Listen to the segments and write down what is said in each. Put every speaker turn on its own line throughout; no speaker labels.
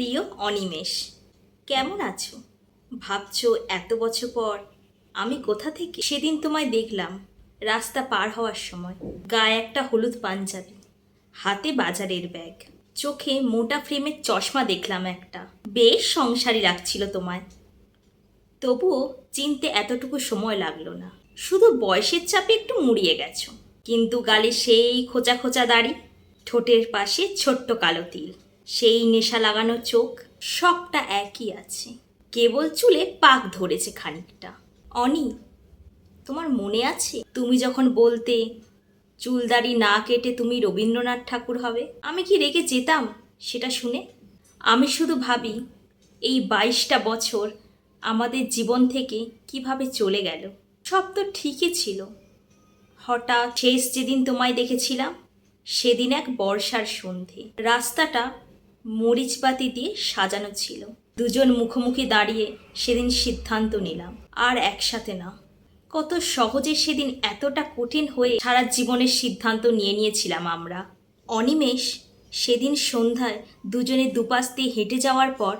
প্রিয় অনিমেষ, কেমন আছো? ভাবছ এত বছর পর আমি কোথা থেকে? সেদিন তোমায় দেখলাম রাস্তা পার হওয়ার সময়, গায়ে একটা হলুদ পাঞ্জাবি, হাতে বাজারের ব্যাগ, চোখে মোটা ফ্রেমের চশমা দেখলাম একটা। বেশ সংসারী লাগছিল তোমায়। তবুও চিনতে এতটুকু সময় লাগল না। শুধু বয়সের চাপে একটু মুড়িয়ে গেছো। কিন্তু গালে সেই খোঁচা খোঁচা দাড়ি, ঠোঁটের পাশে ছোট্ট কালো তিল। সেই নেশা লাগানো চোখ সবটা একই আছে। কেবল চুলে পাক ধরেছে খানিকটা। অনি, তোমার মনে আছে? তুমি যখন বলতে চুলদাড়ি না কেটে তুমি রবীন্দ্রনাথ ঠাকুর হবে, আমি কি রেগে যেতাম? সেটা শুনে আমি শুধু ভাবি, এই বাইশটা বছর আমাদের জীবন থেকে কীভাবে চলে গেল? সব তো ঠিকই ছিল। হঠাৎ শেষ যেদিন তোমায় দেখেছিলাম, সেদিন এক বর্ষার সন্ধে। রাস্তাটা মরিচবাতি দিয়ে সাজানো ছিল। দুজন মুখোমুখি দাঁড়িয়ে সেদিন সিদ্ধান্ত নিলাম, আর একসাথে না। কত সহজে সেদিন এতটা কঠিন হয়ে সারা জীবনের সিদ্ধান্ত নিয়ে নিয়েছিলাম আমরা। অনিমেষ, সেদিন সন্ধ্যায় দুজনে দুপাশ দিয়ে হেঁটে যাওয়ার পর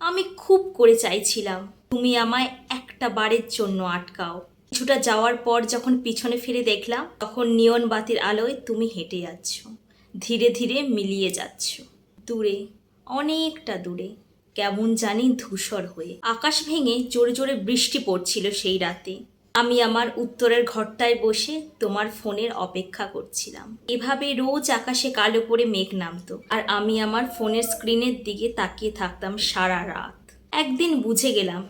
আমি খুব করে চাইছিলাম, তুমি আমায় একটা বারের জন্য আটকাও। কিছুটা যাওয়ার পর যখন পিছনে ফিরে দেখলাম, তখন নিয়ন বাতির আলোয় তুমি হেঁটে যাচ্ছ। ধীরে ধীরে মিলিয়ে যাচ্ছ। দূরে, অনেকটা দূরে, কেমন জানি ধূসর হয়ে। আকাশ ভেঙে জোরে জোরে বৃষ্টি পড়ছিল সেই রাতে। আমি আমার উত্তরের ঘরটায় বসে তোমার ফোনের অপেক্ষা করছিলাম। এভাবে রোজ আকাশে কালো করে মেঘ নামতো আর আমি আমার ফোনের স্ক্রিনের দিকে তাকিয়ে থাকতাম সারা রাত। একদিন বুঝে গেলাম,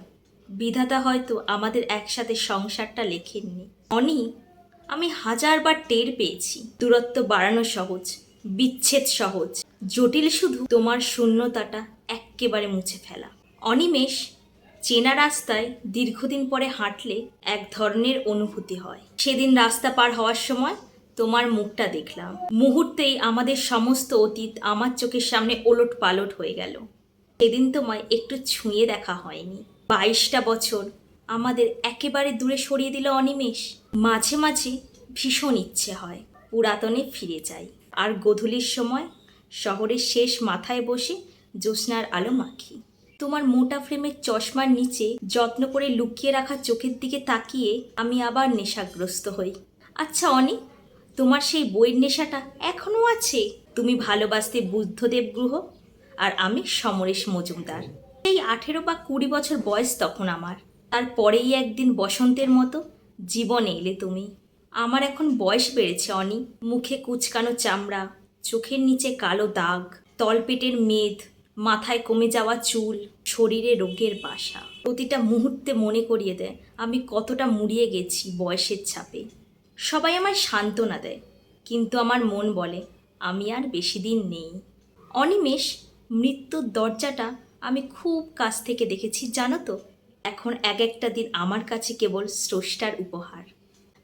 বিধাতা হয়তো আমাদের একসাথে সংসারটা লেখেননি। অনি, আমি হাজারবার টের পেয়েছি। দূরত্ব বাড়ানো সহজ, বিচ্ছেদ সহজ। জটিল শুধু তোমার শূন্যতাটা এক্কেবারে মুছে ফেলা। অনিমেষ চেনা রাস্তায় দীর্ঘদিন পরে হাঁটলে এক ধরনের অনুভূতি হয়। সেদিন রাস্তা পার হওয়ার সময় তোমার মুখটা দেখলাম। মুহূর্তেই আমাদের সমস্ত অতীত আমার চোখের সামনে ওলট পালট হয়ে গেল। সেদিন তোমায় একটু ছুঁয়ে দেখা হয়নি। বাইশটা বছর আমাদের একেবারে দূরে সরিয়ে দিল অনিমেষ। মাঝে মাঝে ভীষণ ইচ্ছে হয় পুরাতনে ফিরে যাই। আর গধূলির সময় শহরের শেষ মাথায় বসে জ্যোৎস্নার আলো মাখি। তোমার মোটা ফ্রেমের চশমার নিচে যত্ন করে লুকিয়ে রাখা চোখের দিকে তাকিয়ে আমি আবার নেশাগ্রস্ত হই। আচ্ছা অনি, তোমার সেই বইয়ের নেশাটা এখনও আছে? তুমি ভালোবাসতে বুদ্ধদেব গ্রহ আর আমি সমরেশ মজুমদার। এই আঠেরো বা কুড়ি বছর বয়স তখন আমার। তারপরেই একদিন বসন্তের মতো জীবনে এলে তুমি। আমার এখন বয়স বেড়েছে, অনি। মুখে কুচকানো চামড়া চোখের নিচে কালো দাগ, তলপেটের মেদ, মাথায় কমে যাওয়া চুল, শরীরে রোগের বাসা। প্রতিটা মুহূর্তে মনে করিয়ে দেয়, আমি কতটা মুড়িয়ে গেছি বয়সের ছাপে। সবাই আমায় সান্ত্বনা দেয়, কিন্তু আমার মন বলে, আমি আর বেশি দিন নেই। অনিমেষ, মৃত্যুর দরজাটা আমি খুব কাছ থেকে দেখেছি, জানো তো? এখন এক একটা দিন আমার কাছে কেবল স্রষ্টার উপহার।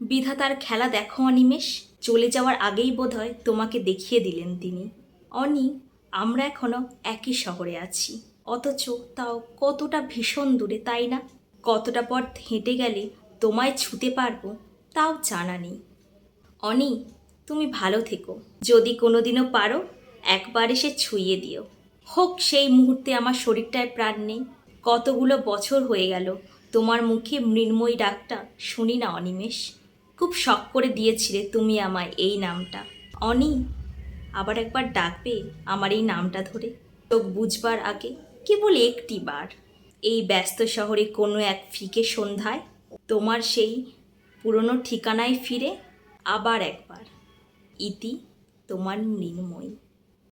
বিধাতার খেলা দেখো, অনিমেষ। চলে যাওয়ার আগেই বোধহয় তোমাকে দেখিয়ে দিলেন তিনি। অনি, আমরা এখনও একই শহরে আছি। অথচ তাও কতটা ভীষণ দূরে, তাই না? কতটা পথ হেঁটে গেলে তোমায় ছুতে পারব, তাও জানা নেই। অনি, তুমি ভালো থেকো। যদি কোনোদিনও পারো, একবার এসে ছুঁয়ে দিও। হোক, সেই মুহূর্তে আমার শরীরটায় প্রাণ নেই। কতগুলো বছর হয়ে গেল, তোমার মুখে মৃন্ময়ী ডাকটা শুনি না, অনিমেষ। খুব শখ করে দিয়েছিলে তুমি আমায় এই নামটা। অনি, আবার একবার ডাকবে আমার এই নামটা ধরে। চোখ বুঝবার আগে কেবল একটি বার, এই ব্যস্ত শহরে কোনো এক ফিকে সন্ধ্যায় তোমার সেই পুরনো ঠিকানায় ফিরে আবার একবার। ইতি তোমার মৃন্ময়ী